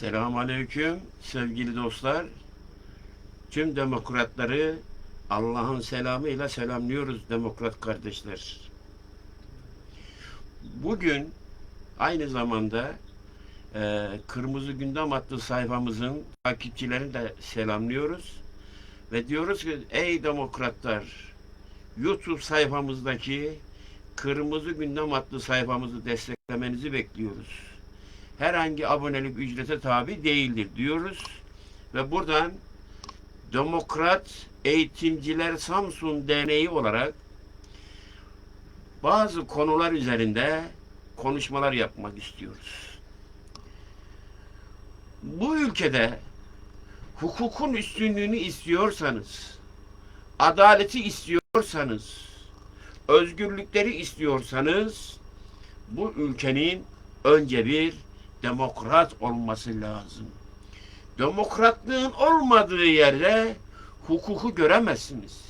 Selamun Aleyküm sevgili dostlar. Tüm demokratları Allah'ın selamıyla selamlıyoruz demokrat kardeşler. Bugün aynı zamanda e, Kırmızı Gündem adlı sayfamızın takipçilerini de selamlıyoruz. Ve diyoruz ki ey demokratlar YouTube sayfamızdaki Kırmızı Gündem adlı sayfamızı desteklemenizi bekliyoruz herhangi abonelik ücrete tabi değildir diyoruz. Ve buradan Demokrat Eğitimciler Samsun Derneği olarak bazı konular üzerinde konuşmalar yapmak istiyoruz. Bu ülkede hukukun üstünlüğünü istiyorsanız, adaleti istiyorsanız, özgürlükleri istiyorsanız bu ülkenin önce bir demokrat olması lazım. Demokratlığın olmadığı yerde hukuku göremezsiniz.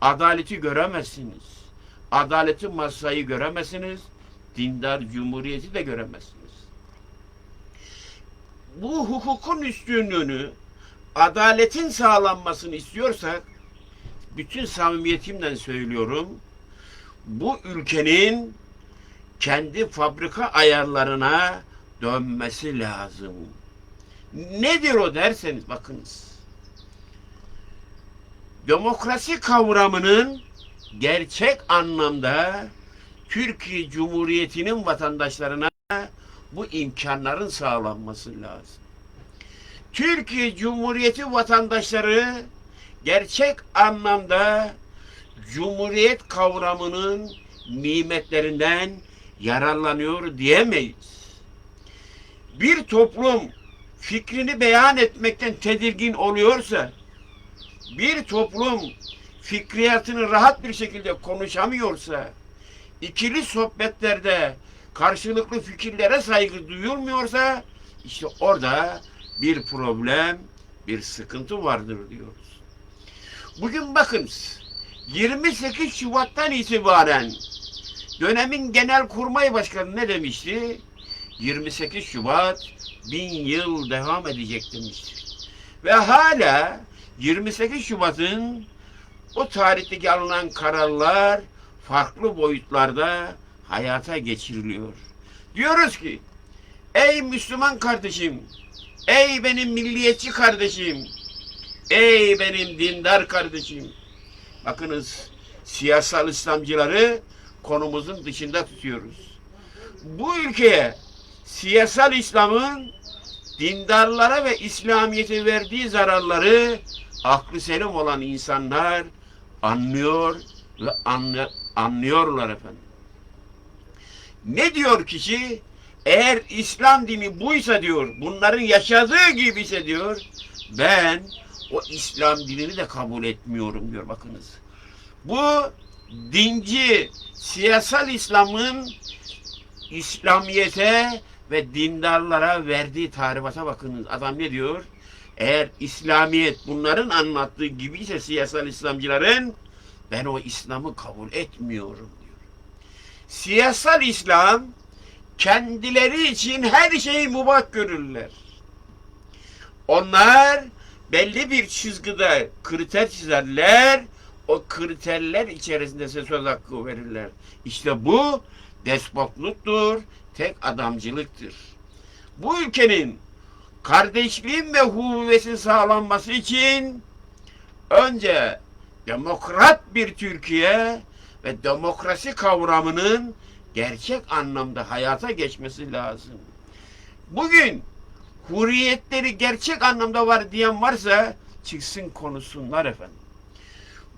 Adaleti göremezsiniz. Adaleti masayı göremezsiniz. Dindar cumhuriyeti de göremezsiniz. Bu hukukun üstünlüğünü, adaletin sağlanmasını istiyorsak, bütün samimiyetimle söylüyorum, bu ülkenin kendi fabrika ayarlarına dönmesi lazım. Nedir o derseniz bakınız. Demokrasi kavramının gerçek anlamda Türkiye Cumhuriyeti'nin vatandaşlarına bu imkanların sağlanması lazım. Türkiye Cumhuriyeti vatandaşları gerçek anlamda Cumhuriyet kavramının nimetlerinden yararlanıyor diyemeyiz. Bir toplum fikrini beyan etmekten tedirgin oluyorsa, bir toplum fikriyatını rahat bir şekilde konuşamıyorsa, ikili sohbetlerde karşılıklı fikirlere saygı duyulmuyorsa, işte orada bir problem, bir sıkıntı vardır diyoruz. Bugün bakınız, 28 Şubat'tan itibaren dönemin genel kurmay başkanı ne demişti? 28 Şubat bin yıl devam edecek demişti. Ve hala 28 Şubat'ın o tarihteki alınan kararlar farklı boyutlarda hayata geçiriliyor. Diyoruz ki ey Müslüman kardeşim, ey benim milliyetçi kardeşim, ey benim dindar kardeşim. Bakınız siyasal İslamcıları konumuzun dışında tutuyoruz. Bu ülkeye siyasal İslam'ın dindarlara ve İslamiyet'e verdiği zararları aklı selim olan insanlar anlıyor ve anla, anlıyorlar efendim. Ne diyor kişi? Eğer İslam dini buysa diyor, bunların yaşadığı gibi ise diyor, ben o İslam dinini de kabul etmiyorum diyor bakınız. Bu dinci, siyasal İslam'ın İslamiyete ve dindarlara verdiği tarifata bakınız. Adam ne diyor? Eğer İslamiyet bunların anlattığı gibi ise siyasal İslamcıların ben o İslam'ı kabul etmiyorum diyor. Siyasal İslam kendileri için her şeyi mubah görürler. Onlar belli bir çizgide kriter çizerler. O kriterler içerisinde söz hakkı verirler. İşte bu despotluktur, tek adamcılıktır. Bu ülkenin kardeşliğin ve huvesin sağlanması için önce demokrat bir Türkiye ve demokrasi kavramının gerçek anlamda hayata geçmesi lazım. Bugün hurriyetleri gerçek anlamda var diyen varsa çıksın konuşsunlar efendim.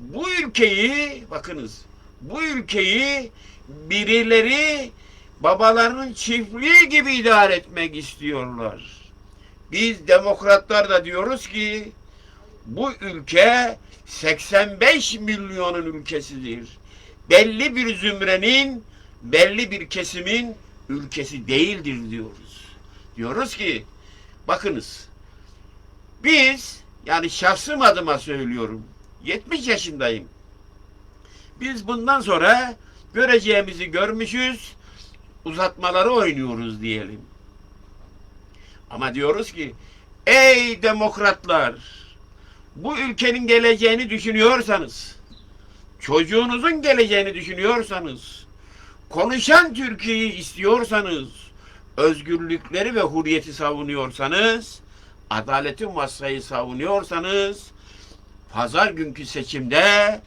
Bu ülkeyi bakınız bu ülkeyi birileri babalarının çiftliği gibi idare etmek istiyorlar. Biz demokratlar da diyoruz ki bu ülke 85 milyonun ülkesidir. Belli bir zümrenin, belli bir kesimin ülkesi değildir diyoruz. Diyoruz ki bakınız biz yani şahsım adıma söylüyorum 70 yaşındayım. Biz bundan sonra göreceğimizi görmüşüz, uzatmaları oynuyoruz diyelim. Ama diyoruz ki ey demokratlar bu ülkenin geleceğini düşünüyorsanız çocuğunuzun geleceğini düşünüyorsanız konuşan Türkiye'yi istiyorsanız özgürlükleri ve hürriyeti savunuyorsanız adaleti masayı savunuyorsanız pazar günkü seçimde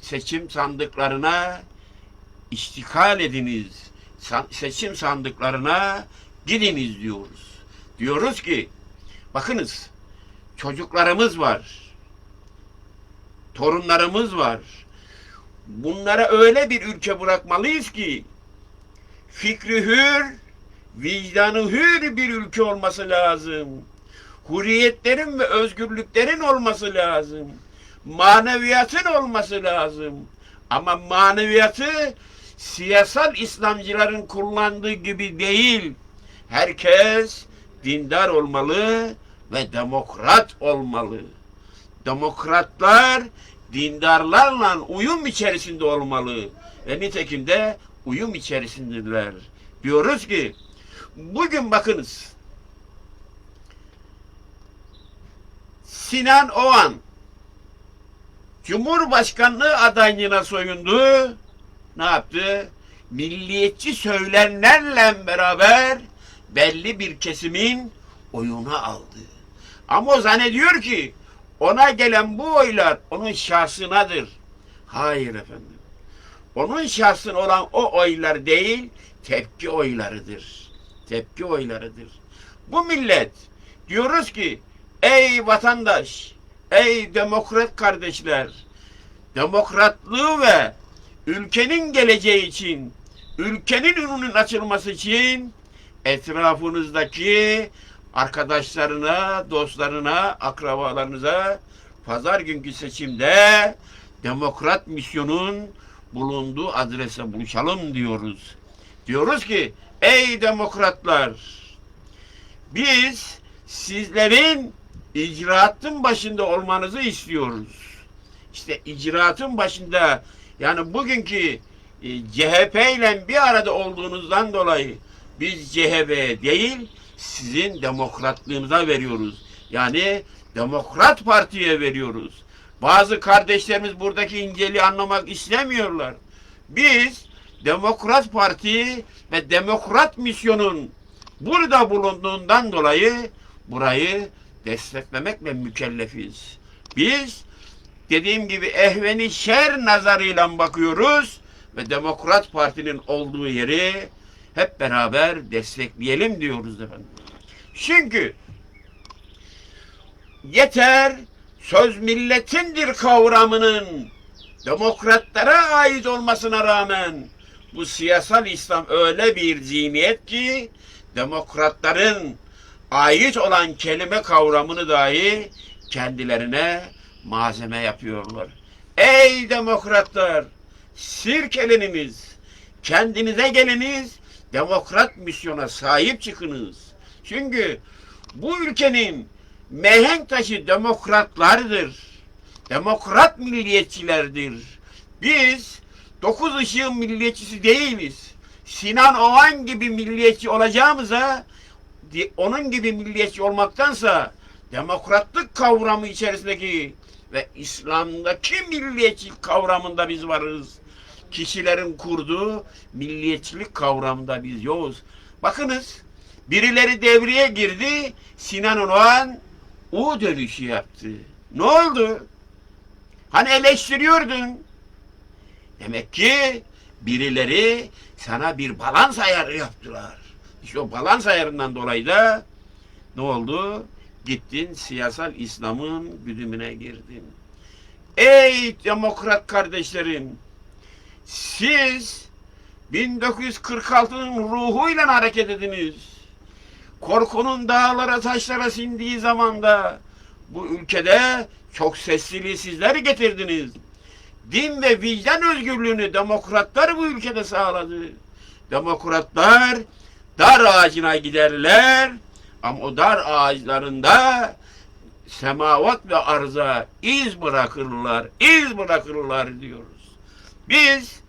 seçim sandıklarına iştikal ediniz. Seçim sandıklarına gidiniz diyoruz. Diyoruz ki bakınız çocuklarımız var. Torunlarımız var. Bunlara öyle bir ülke bırakmalıyız ki fikri hür, vicdanı hür bir ülke olması lazım. Hürriyetlerin ve özgürlüklerin olması lazım. Maneviyatın olması lazım. Ama maneviyatı siyasal İslamcıların kullandığı gibi değil. Herkes dindar olmalı ve demokrat olmalı. Demokratlar dindarlarla uyum içerisinde olmalı. Ve nitekim de uyum içerisindeler. Diyoruz ki bugün bakınız Sinan Oğan Cumhurbaşkanlığı adaylığına soyundu. Ne yaptı? Milliyetçi söylemlerle beraber belli bir kesimin oyunu aldı. Ama o zannediyor ki ona gelen bu oylar onun şahsınadır. Hayır efendim. Onun şahsın olan o oylar değil, tepki oylarıdır. Tepki oylarıdır. Bu millet diyoruz ki ey vatandaş, ey demokrat kardeşler, demokratlığı ve ülkenin geleceği için, ülkenin önünün açılması için etrafınızdaki arkadaşlarına, dostlarına, akrabalarınıza pazar günkü seçimde demokrat misyonun bulunduğu adrese buluşalım diyoruz. Diyoruz ki ey demokratlar biz sizlerin icraatın başında olmanızı istiyoruz. İşte icraatın başında yani bugünkü e, CHP ile bir arada olduğunuzdan dolayı biz CHP değil sizin demokratlığınıza veriyoruz. Yani Demokrat Parti'ye veriyoruz. Bazı kardeşlerimiz buradaki inceliği anlamak istemiyorlar. Biz Demokrat Parti ve Demokrat Misyon'un burada bulunduğundan dolayı burayı desteklemekle mükellefiz. Biz dediğim gibi ehveni şer nazarıyla bakıyoruz ve Demokrat Parti'nin olduğu yeri hep beraber destekleyelim diyoruz efendim. Çünkü yeter söz milletindir kavramının demokratlara ait olmasına rağmen bu siyasal İslam öyle bir zihniyet ki demokratların ait olan kelime kavramını dahi kendilerine malzeme yapıyorlar. Ey demokratlar! Sirkeleniniz, kendinize geliniz, demokrat misyona sahip çıkınız. Çünkü bu ülkenin mehenk taşı demokratlardır. Demokrat milliyetçilerdir. Biz dokuz ışığın milliyetçisi değiliz. Sinan Oğan gibi milliyetçi olacağımıza onun gibi milliyetçi olmaktansa demokratlık kavramı içerisindeki ve İslam'daki milliyetçi kavramında biz varız. Kişilerin kurduğu milliyetçilik kavramında biz yokuz. Bakınız birileri devreye girdi. Sinan Oğan U dönüşü yaptı. Ne oldu? Hani eleştiriyordun? Demek ki birileri sana bir balans ayarı yaptılar. İşte o balans ayarından dolayı da ne oldu? Gittin siyasal İslam'ın güdümüne girdin. Ey demokrat kardeşlerim! Siz 1946'nın ruhuyla hareket ediniz. Korkunun dağlara taşlara sindiği zamanda bu ülkede çok sesliliği sizler getirdiniz. Din ve vicdan özgürlüğünü demokratlar bu ülkede sağladı. Demokratlar dar ağacına giderler ama o dar ağaçlarında semavat ve arza iz bırakırlar, iz bırakırlar diyoruz. Biz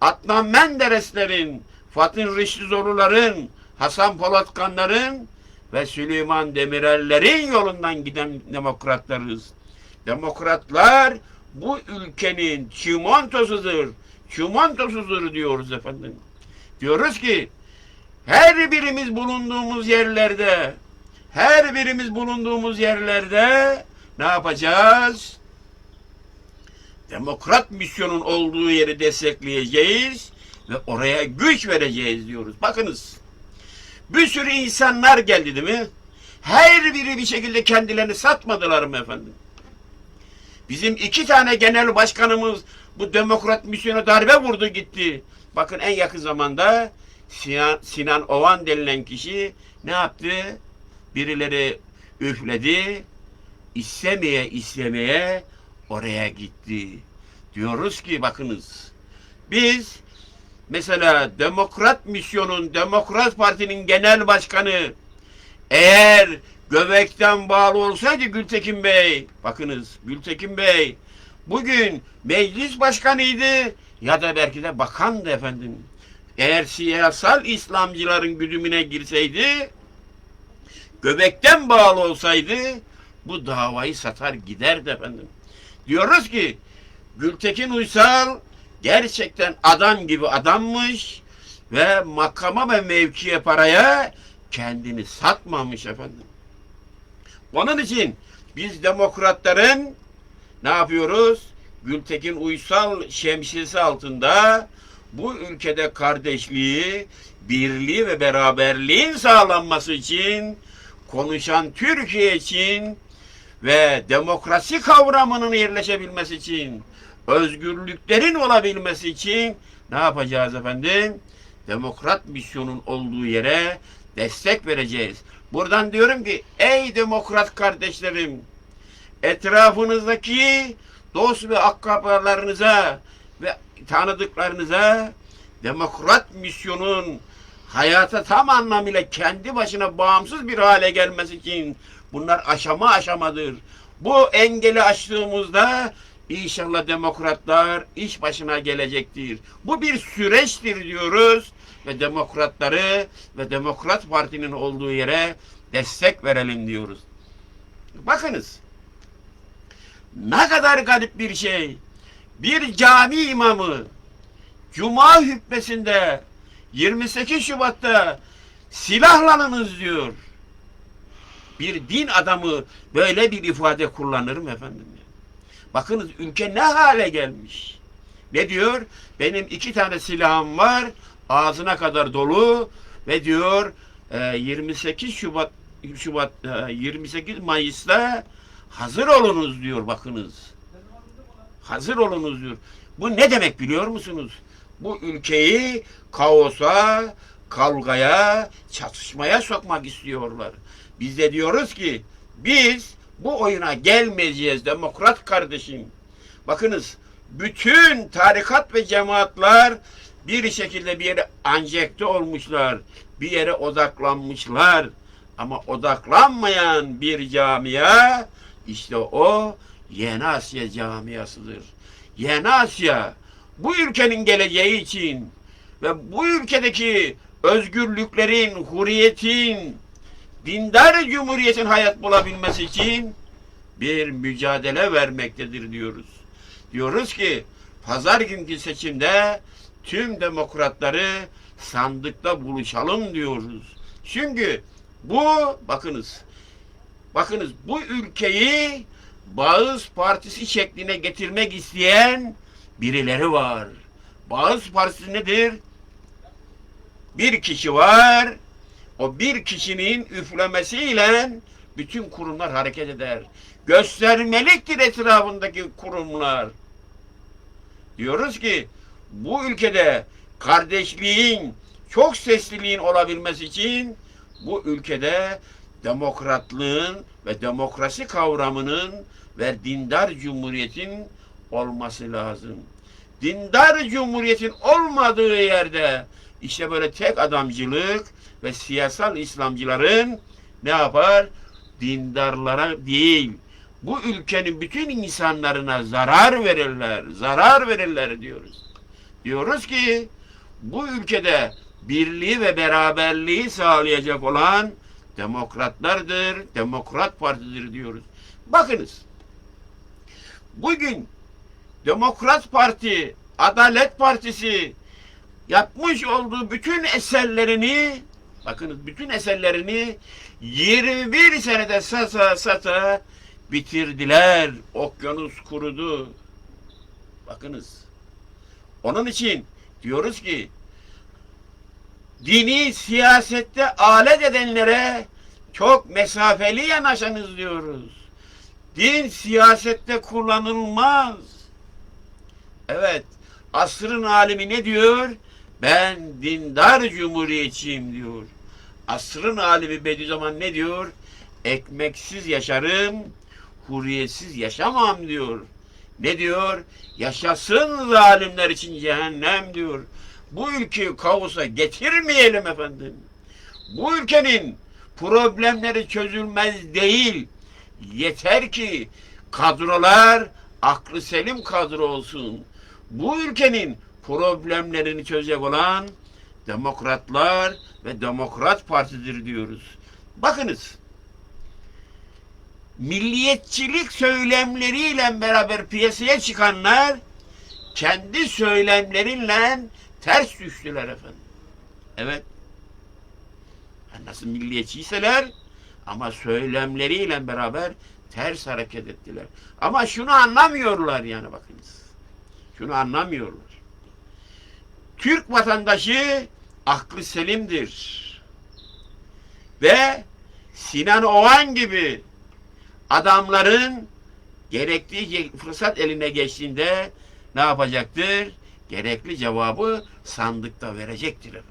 Adnan Mendereslerin, Fatih Riştizoğlu'ların, Hasan Polatkanların ve Süleyman Demirel'lerin yolundan giden demokratlarız. Demokratlar bu ülkenin çimentosudur. Çimentosudur diyoruz efendim. Diyoruz ki her birimiz bulunduğumuz yerlerde her birimiz bulunduğumuz yerlerde ne yapacağız? Demokrat misyonun olduğu yeri destekleyeceğiz ve oraya güç vereceğiz diyoruz. Bakınız. Bir sürü insanlar geldi değil mi? Her biri bir şekilde kendilerini satmadılar mı efendim? Bizim iki tane genel başkanımız bu demokrat misyona darbe vurdu gitti. Bakın en yakın zamanda Sinan, Sinan Ovan denilen kişi ne yaptı? Birileri üfledi. İstemeye istemeye oraya gitti. Diyoruz ki bakınız biz mesela Demokrat Misyon'un, Demokrat Parti'nin genel başkanı eğer göbekten bağlı olsaydı Gültekin Bey, bakınız Gültekin Bey bugün meclis başkanıydı ya da belki de bakandı efendim. Eğer siyasal İslamcıların güdümüne girseydi, göbekten bağlı olsaydı bu davayı satar giderdi efendim. Diyoruz ki Gültekin Uysal gerçekten adam gibi adammış ve makama ve mevkiye paraya kendini satmamış efendim. Onun için biz demokratların ne yapıyoruz? Gültekin Uysal şemsiyesi altında bu ülkede kardeşliği, birliği ve beraberliğin sağlanması için konuşan Türkiye için ve demokrasi kavramının yerleşebilmesi için, özgürlüklerin olabilmesi için ne yapacağız efendim? Demokrat misyonun olduğu yere destek vereceğiz. Buradan diyorum ki ey demokrat kardeşlerim etrafınızdaki dost ve akrabalarınıza tanıdıklarınıza demokrat misyonun hayata tam anlamıyla kendi başına bağımsız bir hale gelmesi için bunlar aşama aşamadır. Bu engeli aştığımızda inşallah demokratlar iş başına gelecektir. Bu bir süreçtir diyoruz ve demokratları ve Demokrat Parti'nin olduğu yere destek verelim diyoruz. Bakınız ne kadar garip bir şey. Bir cami imamı Cuma hutbesinde 28 Şubat'ta silahlanınız diyor. Bir din adamı böyle bir ifade kullanır mı efendim? Bakınız ülke ne hale gelmiş. Ne diyor? Benim iki tane silahım var. Ağzına kadar dolu ve diyor e, 28 Şubat Şubat e, 28 Mayıs'ta hazır olunuz diyor bakınız. Hazır olunuz diyor. Bu ne demek biliyor musunuz? Bu ülkeyi kaosa, kavgaya, çatışmaya sokmak istiyorlar. Biz de diyoruz ki biz bu oyuna gelmeyeceğiz demokrat kardeşim. Bakınız bütün tarikat ve cemaatler bir şekilde bir yere enjekte olmuşlar. Bir yere odaklanmışlar. Ama odaklanmayan bir camia işte o Yeni Asya camiasıdır. Yeni Asya bu ülkenin geleceği için ve bu ülkedeki özgürlüklerin, huriyetin, dindar cumhuriyetin hayat bulabilmesi için bir mücadele vermektedir diyoruz. Diyoruz ki pazar günkü seçimde tüm demokratları sandıkta buluşalım diyoruz. Çünkü bu bakınız bakınız bu ülkeyi Bağız Partisi şekline getirmek isteyen birileri var. Bağız Partisi nedir? Bir kişi var. O bir kişinin üflemesiyle bütün kurumlar hareket eder. Göstermeliktir etrafındaki kurumlar. Diyoruz ki bu ülkede kardeşliğin, çok sesliliğin olabilmesi için bu ülkede demokratlığın ve demokrasi kavramının ve dindar cumhuriyetin olması lazım. Dindar cumhuriyetin olmadığı yerde işte böyle tek adamcılık ve siyasal İslamcıların ne yapar? Dindarlara değil, bu ülkenin bütün insanlarına zarar verirler, zarar verirler diyoruz. Diyoruz ki bu ülkede birliği ve beraberliği sağlayacak olan demokratlardır, demokrat partidir diyoruz. Bakınız, bugün Demokrat Parti, Adalet Partisi yapmış olduğu bütün eserlerini, bakınız bütün eserlerini 21 senede sata sata bitirdiler. Okyanus kurudu. Bakınız. Onun için diyoruz ki dini siyasette alet edenlere çok mesafeli yanaşınız diyoruz. Din siyasette kullanılmaz. Evet, asrın alimi ne diyor? Ben dindar cumhuriyetçiyim diyor. Asrın alimi Bediüzzaman ne diyor? Ekmeksiz yaşarım, huriyetsiz yaşamam diyor. Ne diyor? Yaşasın zalimler için cehennem diyor. Bu ülkeyi kaosa getirmeyelim efendim. Bu ülkenin problemleri çözülmez değil. Yeter ki kadrolar aklı selim kadro olsun. Bu ülkenin problemlerini çözecek olan demokratlar ve demokrat partidir diyoruz. Bakınız milliyetçilik söylemleriyle beraber piyasaya çıkanlar kendi söylemleriyle ters düştüler efendim. Evet. Nasıl milliyetçiyseler ama söylemleriyle beraber ters hareket ettiler. Ama şunu anlamıyorlar yani bakınız. Şunu anlamıyorlar. Türk vatandaşı aklı selimdir. Ve Sinan Oğan gibi adamların gerektiği fırsat eline geçtiğinde ne yapacaktır? Gerekli cevabı sandıkta verecektir efendim.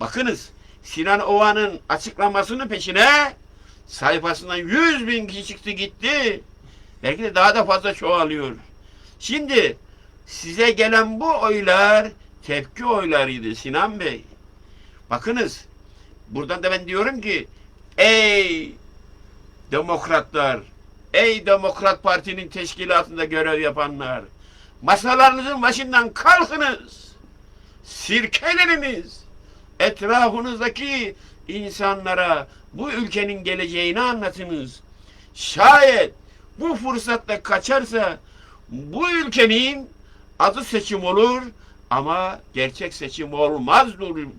Bakınız Sinan Oğan'ın açıklamasının peşine sayfasından 100 bin kişi çıktı gitti. Belki de daha da fazla çoğalıyor. Şimdi size gelen bu oylar tepki oylarıydı Sinan Bey. Bakınız buradan da ben diyorum ki ey demokratlar, ey Demokrat Parti'nin teşkilatında görev yapanlar, masalarınızın başından kalkınız, sirkeleniniz, etrafınızdaki insanlara bu ülkenin geleceğini anlatınız. Şayet bu fırsatta kaçarsa bu ülkenin adı seçim olur ama gerçek seçim olmaz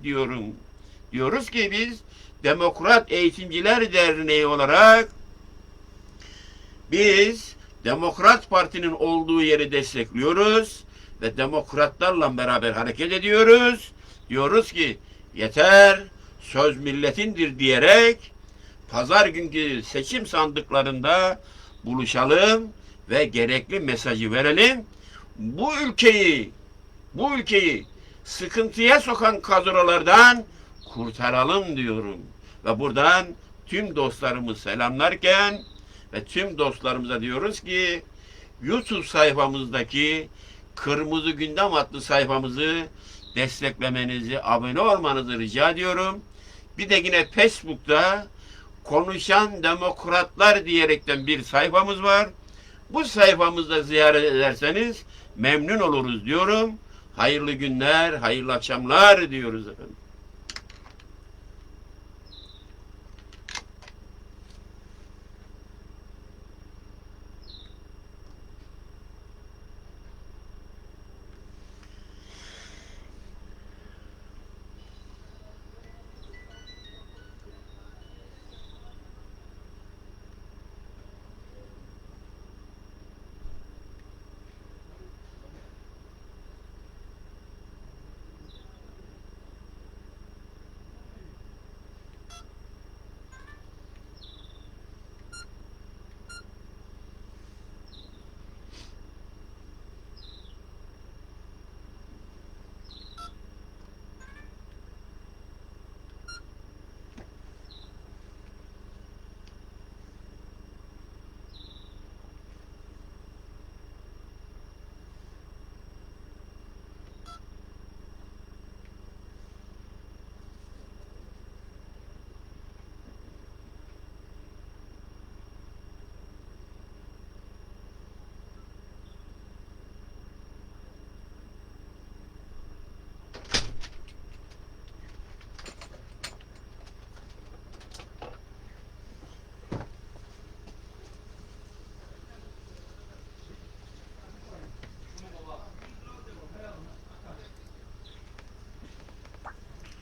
diyorum. Diyoruz ki biz Demokrat Eğitimciler Derneği olarak biz Demokrat Parti'nin olduğu yeri destekliyoruz ve demokratlarla beraber hareket ediyoruz. Diyoruz ki yeter söz milletindir diyerek pazar günkü seçim sandıklarında buluşalım ve gerekli mesajı verelim. Bu ülkeyi bu ülkeyi sıkıntıya sokan kadrolardan kurtaralım diyorum. Ve buradan tüm dostlarımı selamlarken ve tüm dostlarımıza diyoruz ki YouTube sayfamızdaki Kırmızı Gündem adlı sayfamızı desteklemenizi, abone olmanızı rica ediyorum. Bir de yine Facebook'ta Konuşan Demokratlar diyerekten bir sayfamız var. Bu sayfamızda ziyaret ederseniz memnun oluruz diyorum. Hayırlı günler, hayırlı akşamlar diyoruz efendim.